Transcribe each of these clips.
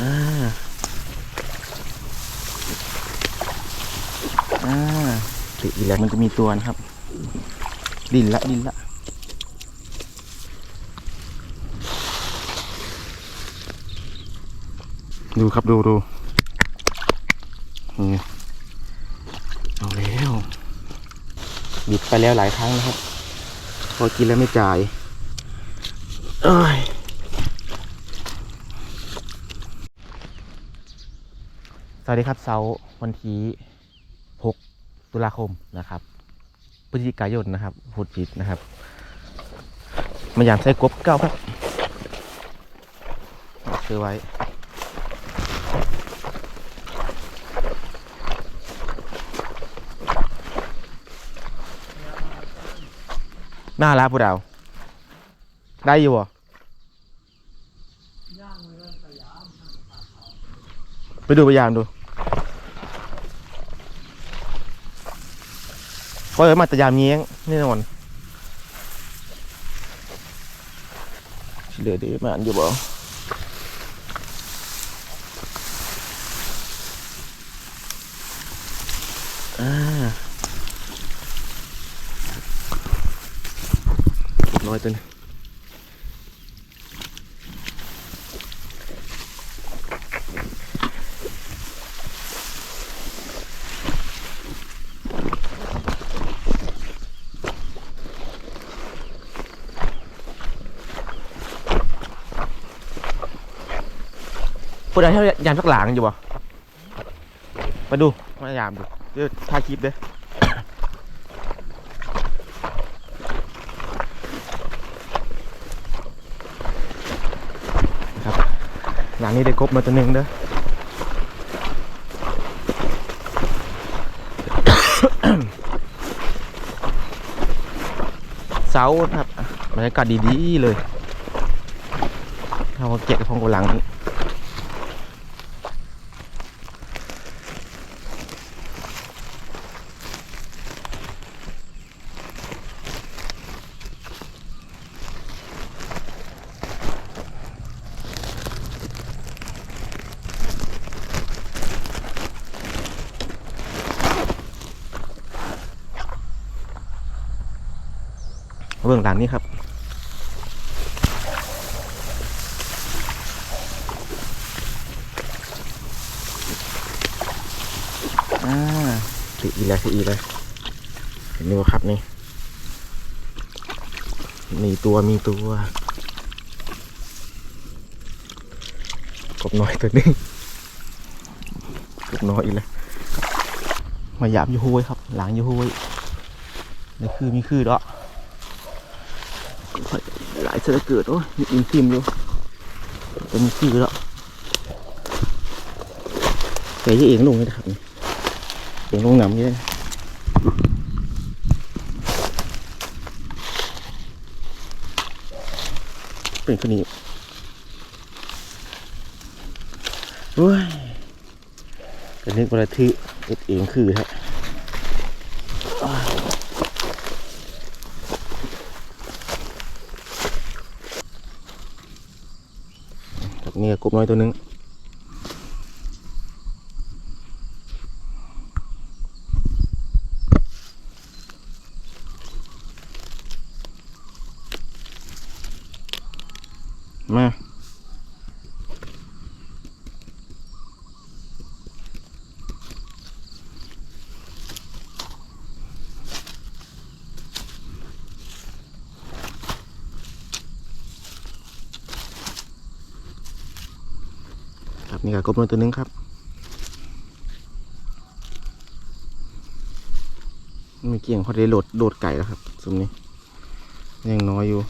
อ่าอ่าติดอีกแล้วมันจะมีตัวนะครับ ดินละดินละดูครับดูดูนี่เอาแล้วบิดไปแล้วหลายครั้งนะครับ พอกินแล้วไม่จ่าย เอ้ย สวัสดีครับเสาร์วันที่ 6 ตุลาคมนะครับพฤศจิกายนนะครับพูดผิดนะครับ มายามใส่กบเก้าครับซื้อไว้น่ารักผู้ดาว ได้อยู่บ่ ไปดูพยายามดูก็เลยมาแต่ยามเงี้ยงแน่นอนเหลือดีมาอันอยู่บ่น้อยตัวนี้ พูดอะไรให้ยามสักหลังอยู่บ่มาดูมายามดูเดี๋ยวถ่ายคลิปเด้อครับหลังนี้ได้กบมาตัวหนึ่งเด้อเสาครับบรรยากาศดีๆเลยเราเก็บของกูหลังนี้ บื้องหลังนี้ครับอ่าสีอีแล้วสีอีเลยเห็นไหมครับนี่ มีตัวมีตัวกบน้อยตัวนึงกบน้อยอีแล้วมายามอยู่ห้วยครับ หลังอยู่ห้วยนี่คือมีคือเนาะหลาย เสือเกิดโอ้ยมีอินทิมอยู่แต่มีคือแล้วแต่ยี่เองลงเลยนะครับเองลงหนำเยอะเป็นคนนี้โอ้ยแต่นึกว่าที่เอ็ดเองคือฮะ นี่กบน้อยตัวหนึง นี่ก็กบน้อยตัวนึงครับไม่เกี่ยงเขาได้โหลดโดดไก่แล้วครับซุมนี้ ยังน้อยอยู่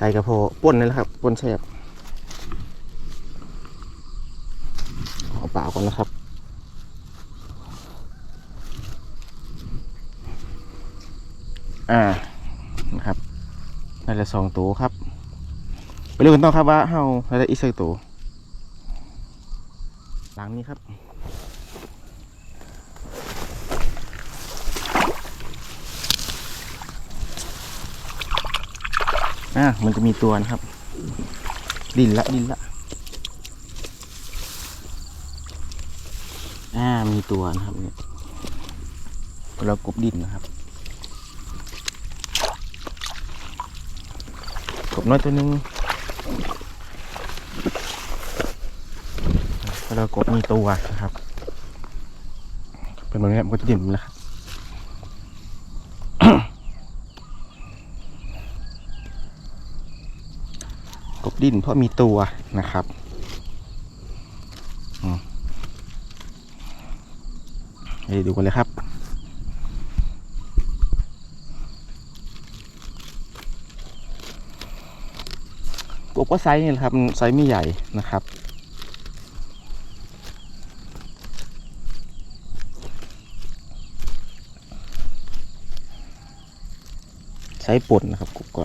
ใส่กระเพาะป่นนี่แหละครับป่นแซ่บเอาเปล่าก่อนนะครับ อ่านะครับได้ละสองตัวครับ ไปเรื่องกันต่อครับว่าเฮาได้อีกสักตัวหลังนี้ครับอะมันจะมีตัวนะครับ ดินละดินละอ่ามีตัวนะครับเนี่ยเรากบดินนะครับ กบ น้อยตัวหนึงแล้วเรากบมีตัวนะครับ เป็นแบบนี้มันก็จะดิ่มแล้วครับกบดิ่นเพราะมีตัวนะครับอืมไปดูกันเลยครับ ก็ไซส์นี่แหละครับไซส์ไม่ใหญ่นะครับ ไซส์ป่นนะครับกบก็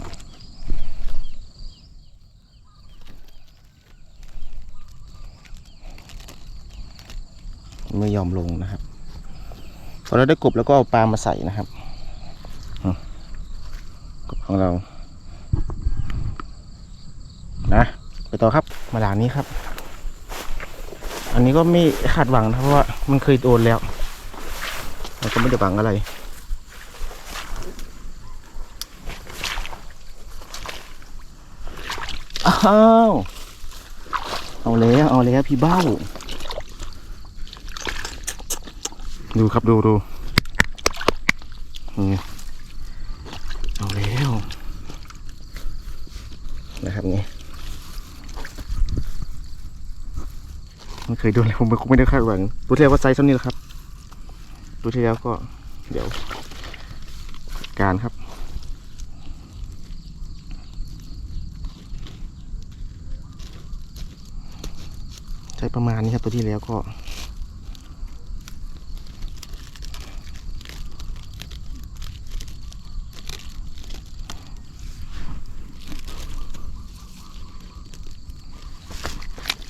ไม่ยอมลงนะครับพอเราได้กบแล้วก็เอาปลามาใส่นะครับ ของเรา นะไปต่อครับมาหลางนี้ครับ อันนี้ก็ไม่คาดหวังนะเพราะว่ามันเคยโดนแล้วเราก็ไม่ได้หวังอะไรอ้าวเอาแล้วเอาแล้วพี่เบ้า ดูครับดูดูนี่เอาแล้วนะครับนี่ไม่ เคยโดนเลยผมคงไม่ได้คาดหวังดูเที่แล้วก็ไซส์เท่านี้แหละครับดูเที่แล้วก็เดี๋ยวการครับใช้ประมาณนี้ครับตัวที่แล้วก็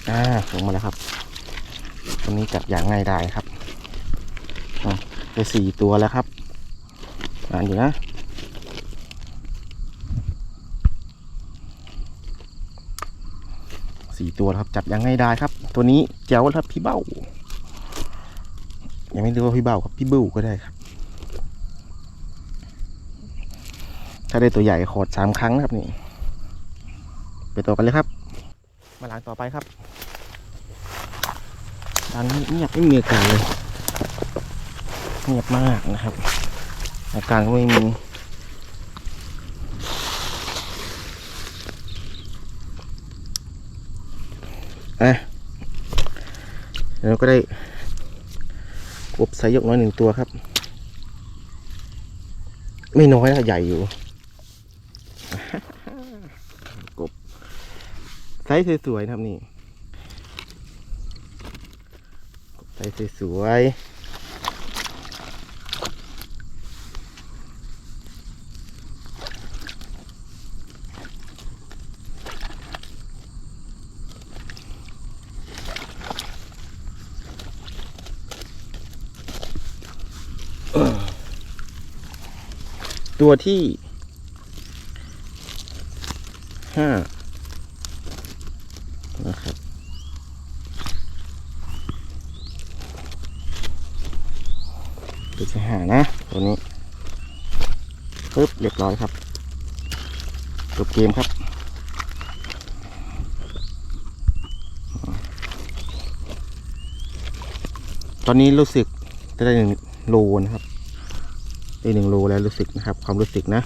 อ่าลงมาแล้วครับ ตัวนี้จับ อย่างง่ายได้ครับอะได้สี่ตัวแล้วครับอ่านอยู่นะสี่ตัวครับจับอย่างง่ายได้ครับ ตัวนี้แจ๋วแล้วครับพี่เบ้า ยังไม่รียกว่าพี่เบ้าครับพี่บู้ก็ได้ครับ ถ้าได้ตัวใหญ่ขอดสามครั้งนะครับนี่ไปต่อกันเลยครับ มาหล้างต่อไปครับ ร้านนี้เงียบไม่มีอาการเลยเงียบมากนะครับ อาการก็ไม่มีอะแล้วก็ได้กบสายยกน้อยหนึ่งตัวครับ ไม่น้อยนะใหญ่อยู่กบไซส์สวยๆนะครับนี่กบ ไซส์สวยตัวที่ห้านะครับ ตัวที่ห้านะ ตัวนี้ปึ๊บเรียบร้อยครับจบเกมครับ ตอนนี้รู้สึกจะได้หนึ่งโลนะครับได้หนึ่งโลแล้วรู้สึกนะครับ ความรู้สึกนะ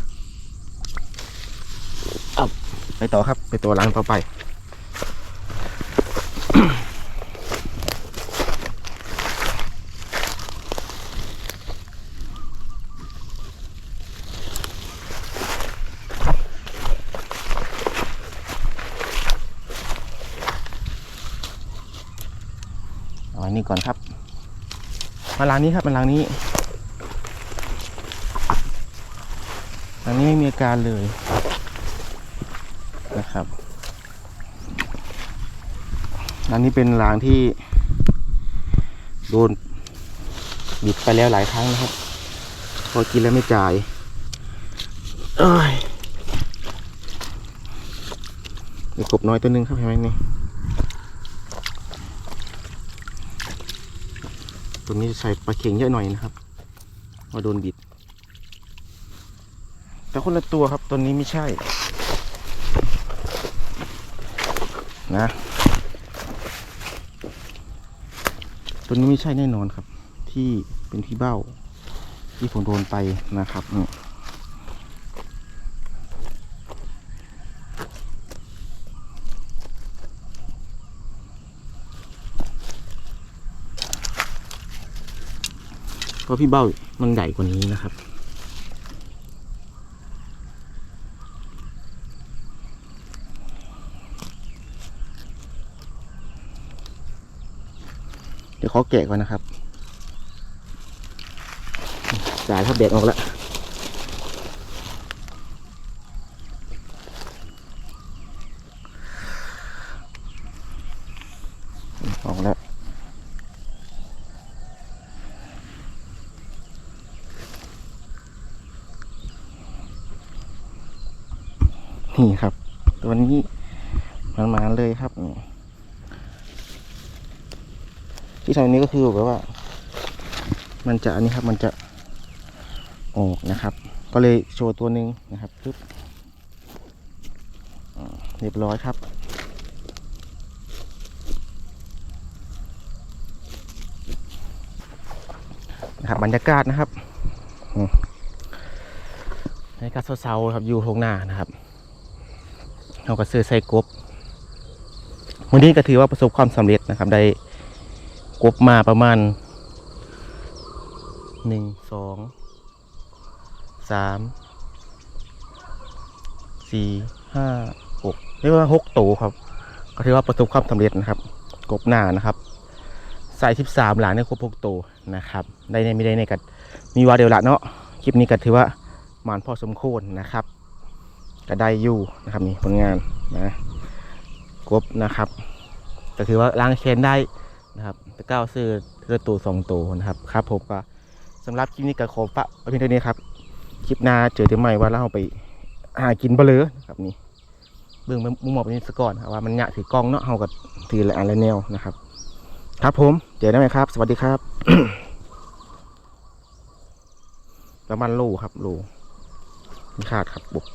ไปต่อครับ ไปตัวหลังต่อไป เอาอันนี้ก่อนครับ มาล้างนี้ครับมาล้างนี้ล้างนี้ไม่มีอาการเลยนะครับอันนี้เป็นรางที่โดนบิดไปแล้วหลายครั้งนะครับ พอกินแล้วไม่จ่ายเอ้ยมีกบน้อยตัวนึงครับเห็นไหมนี่ ตัวนี้ใส่ปลาเข็งเยอะหน่อยนะครับมาโดนบิด แต่คนละตัวครับตัวนี้ไม่ใช่ นะ ตัวนี้ไม่ใช่แน่นอนครับ ที่เป็นพี่เบ้า ที่ผมโดนไปนะครับอื พราะพี่เบ้ามันใหญ่กว่านี้นะครับ เดี๋ยวเขาแกะก่อนนะครับจ่ายเขาแบกออกแล้ว ออกแล้ว นี่ครับ ตัวนี้มันมาเลยครับนี่ที่ทำนี้ก็คือแบบว่า มันจะอันนี้ครับ มันจะออกนะครับ ก็เลยโชว์ตัวหนึ่งนะครับปึ๊บเรียบร้อยครับนะครับบรรยากาศนะครับอืมบรรยากาศเศร้าๆครับอยู่ทงหน้านะครับ เราก็ซื้อใส่กบวันนี้ก็ถือว่าประสบความสำเร็จนะครับ ได้กบมาประมาณหนึ่งสองสามสี่ห้าหกเรียกว่าหกตัวครับ ก็ถือว่าประสบความสำเร็จนะครับ กบหน้านะครับใส่สิบสามหลังในครบหกตัวนะครับ ได้ในไม่ได้ในกัดมีวาเดียวละเนาะคลิปนี้ก็ถือว่าหมานพอสมควรนะครับ ก็ได้อยู่นะครับนี่ผลงานนะกบนะครับก็ถือว่าล้างแค้นได้นะครับตะก้าวซื้อเทือตัวสองตัวนะครับครับผมก็สำหรับคลิปนี้ก็ขอฝากไว้เพียงเท่านี้ครับ คลิปหน้าเจอที่ใหม่ว่าเราไปหากินเบลอนะครับนี่เบื้องมุมมองไปนี้สก่อนครับว่ามันหยะถือกล้องเนาะเฮากับถืออะไรอะไรแนวนะครับ ครับผมเจอได้ไหมครับ สวัสดีครับประมาณโลครับโลไม่ขาดครับบุก